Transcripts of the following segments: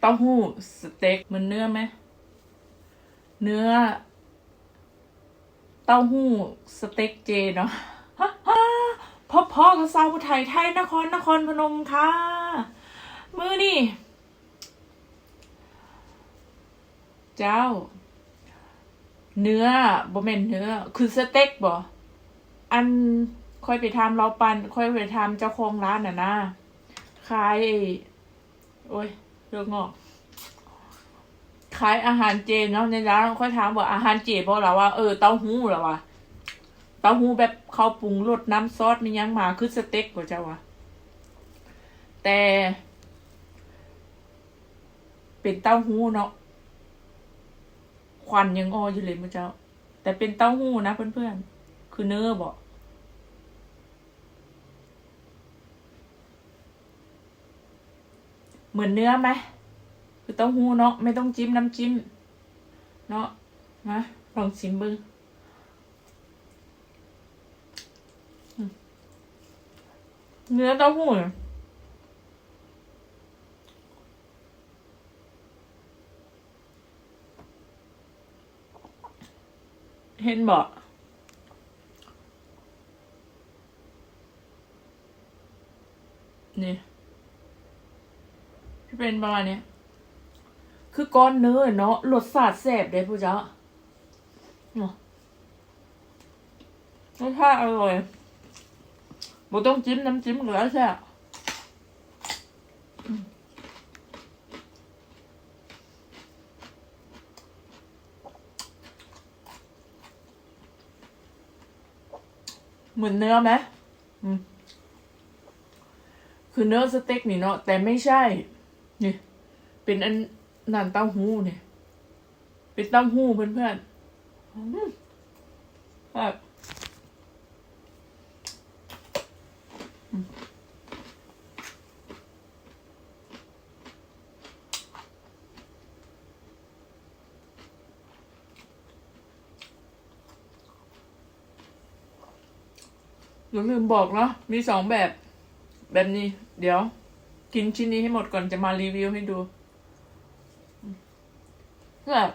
เต้าหู้สเต็กมันเนื้อไหมเนื้อ เต้าหู้สเต็กเจเนาะพ่อพ่อกับสาวผู้ไทยไทยนครนครพนมค่ะ มือนี่ เจ้า เนื้อบ่แม่นเนื้อ คือสเต็กบ่อันค่อยไปทำเราปันค่อยไปทำเจ้าของร้านน่ะนะขายโอ้ย เรื่องงอกขายอาหารเจเนาะในร้านค่อยถามว่าอาหารเจบ่เหรอว่าเออเต้าหู้เหรอวะเต้าหู้แบบเขาปรุงรสน้ำซอสมียังมาคือสเต็กกว่าเจ้าวะแต่ เป็นเต้าหู้เนาะควันยังอออยู่เลยมั้งเจ้า แต่เป็นเต้าหู้นะเพื่อนๆคือเนื้อบอก เหมือนเนื้อไหมคือเต้าหู้เนาะไม่ต้องจิ้มน้ำจิ้ม เนาะนะลองชิมบึงอืมเนื้อเต้าหู้เห็นบอกนี่ที่ เป็นประมาณเนี้ย คือก้อนเนื้อเนาะรสชาติแซ่บเลยผู้เจ้าเนาะรสชาติอร่อยบ่ต้องจิ้มน้ำจิ้มเหลือแซ่อเหมือนเนื้อไหมมคือเนื้อสเต็กนี่เนาะแต่ไม่ใช่ นี่เป็นอันนั่นเต้าหู้เนี่ย เป็นเต้าหู้เพื่อนๆอืมแบบอืมอย่าลืมบอกเนาะมีสองแบบ แบบนี้ เดี๋ยว กินชิ้นนี้ให้หมดก่อนจะมารีวิวให้ดูแบบ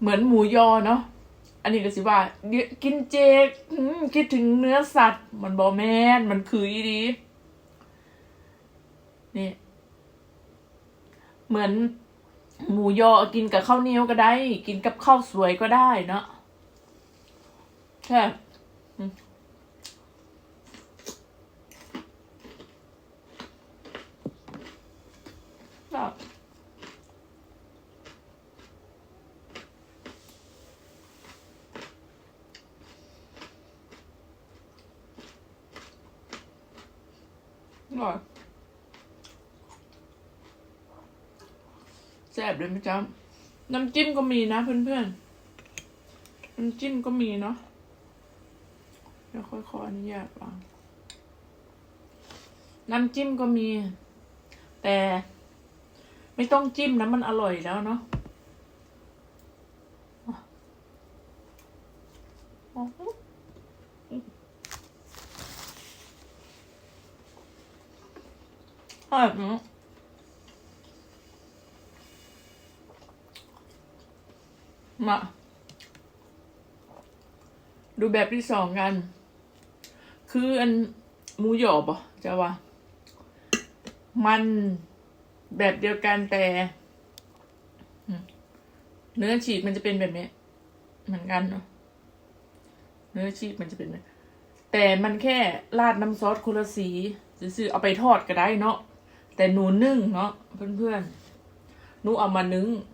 เหมือนหมูยอเนาะอันนี้ก็สิว่ากินเจคิดถึงเนื้อสัตว์ มันบอแมนมันคืออีดีนี่ เหมือน หมูยอกินกับข้าวเหนียวก็ได้ กินกับข้าวสวยก็ได้เนาะใช่อืมแบบอร่อย ซ่บเลยไหมจ๊ะน้ำจิ้มก็มีนะเพื่อนๆ น้ำจิ้มก็มีเนาะเดี๋ยวค่อยขออนุญาตวางน้ำจิ้มก็มี แต่ไม่ต้องจิ้มนะมันอร่อยแล้วเนาะอ๋ออร่อยเนอะ มา ดูแบบที่สองกัน คืออันหมูหยอบอะจะว่า มันแบบเดียวกันแต่เนื้อฉีกมันจะเป็นแบบนี้ เหมือนกันเนาะเนื้อฉีกมันจะเป็นแบบแต่มันแค่ราดน้ำซอสคนละสีซื้อเอาไปทอดก็ได้เนาะแต่หนูนึ่งเนาะเพื่อนๆหนูเอามานึ่งอืม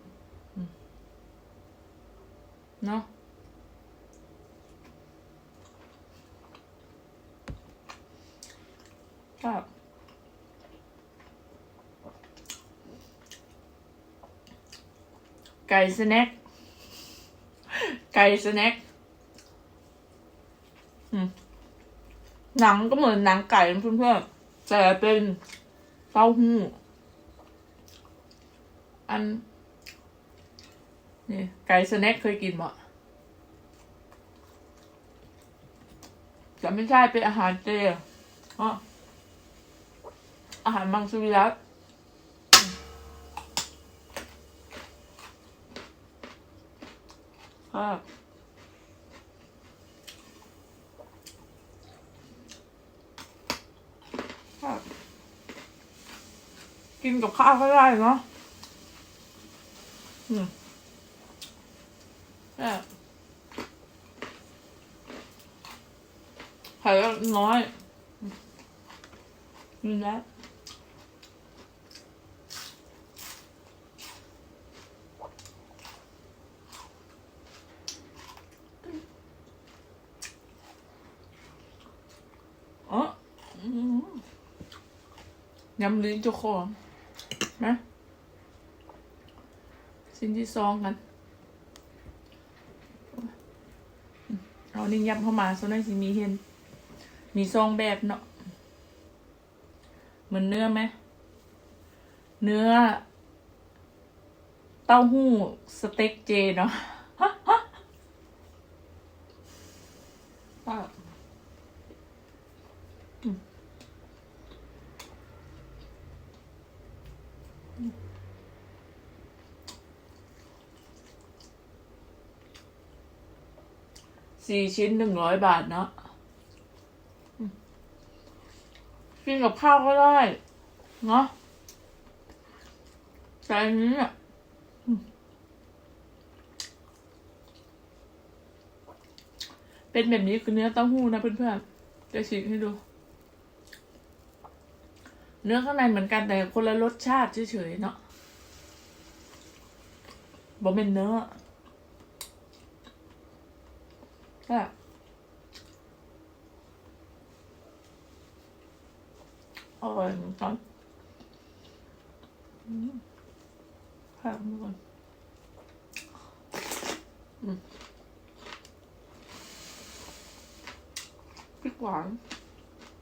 เนาะครับไก่สแน็คไก่สแน็คหนังก็เหมือนหนังไก่นเพื่อนๆแต่เป็นเต้าหู้อัน นี่ไก่สแน็คเคยกินบ่จะไม่ใช่เป็นอาหารเจอ๋ออาหารมังสวิรัตครับครับกินกับข้าวก็ได้เนาะอืม แบบไข่ก็น้อยนี่แหละอ๋ออืมยำลิ้นเจ้าของนะชิ้นที่สองกัน เอา นิ่งยับเข้ามาโซนสิมีเห็น มีซองแบบเนาะเหมือนเนื้อไหม เนื้อ เต้าหู้สเต็กเจเนาะ ป้าอืม สี่ชิ้นหนึ่งร้อยบาทเนาะกินกับข้าวก็ได้ เนาะแต่อันนี้เนี่ยเป็นแบบนี้คือเนื้อเต้าหู้นะเพื่อนๆ จะฉีกให้ดู เนื้อข้างในเหมือนกันแต่คนละรสชาติเฉยๆเนาะบอกเป็นเนื้อ ก็อร่อยเหมือนกันอืมค่ะทุกคนอืมพริกหวาน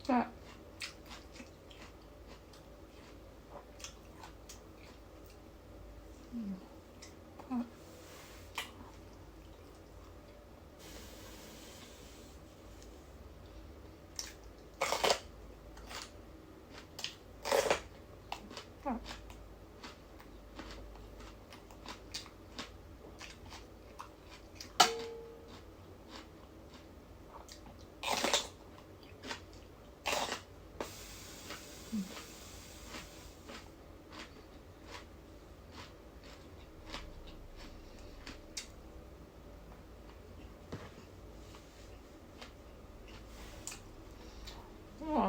ก็ อ๋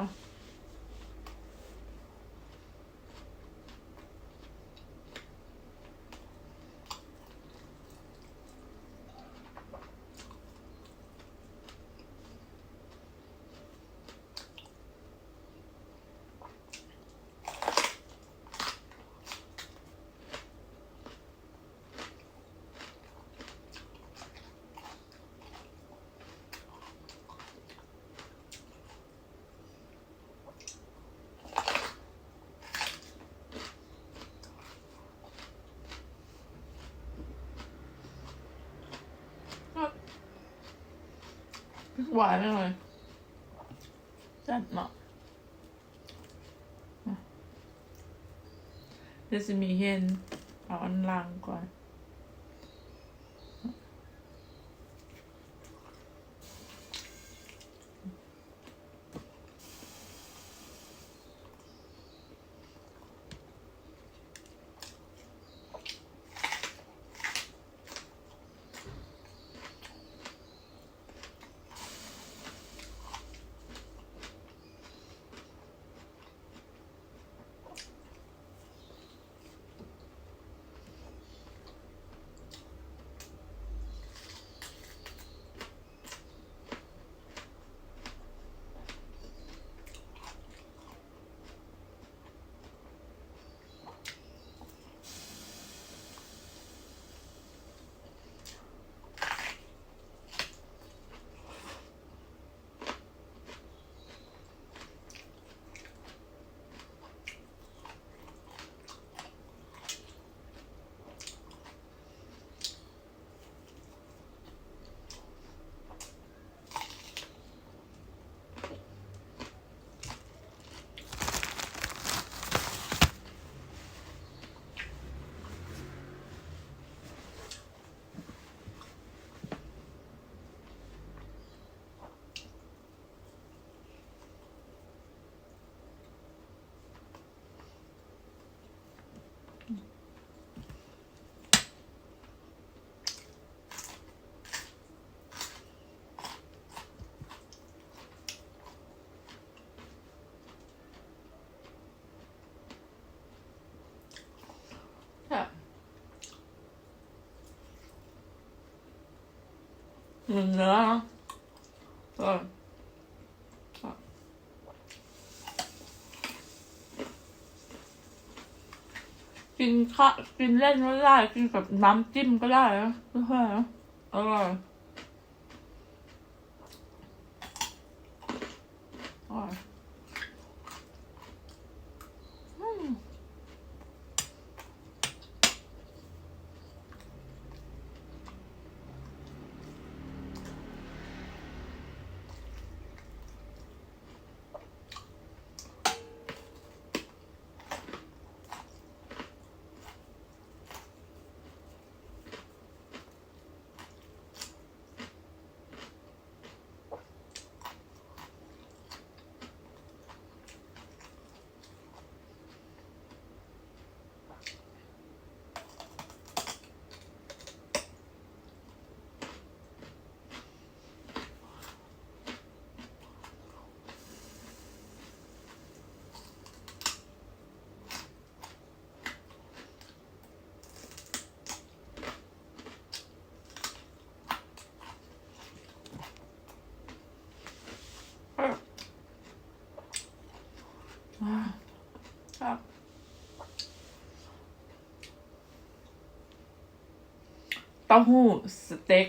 หวานเลยจัดเหมาะ เดี๋ยวจะมีเห็นเอาอันล่างก่อน อ เนื้อนะเออกินข้าวกินเล่นก็ได้ กินกับน้ำจิ้มก็ได้นะเพื่อนๆอร่อยอร่อยอืม ชอบเต้าหู้สเต็ก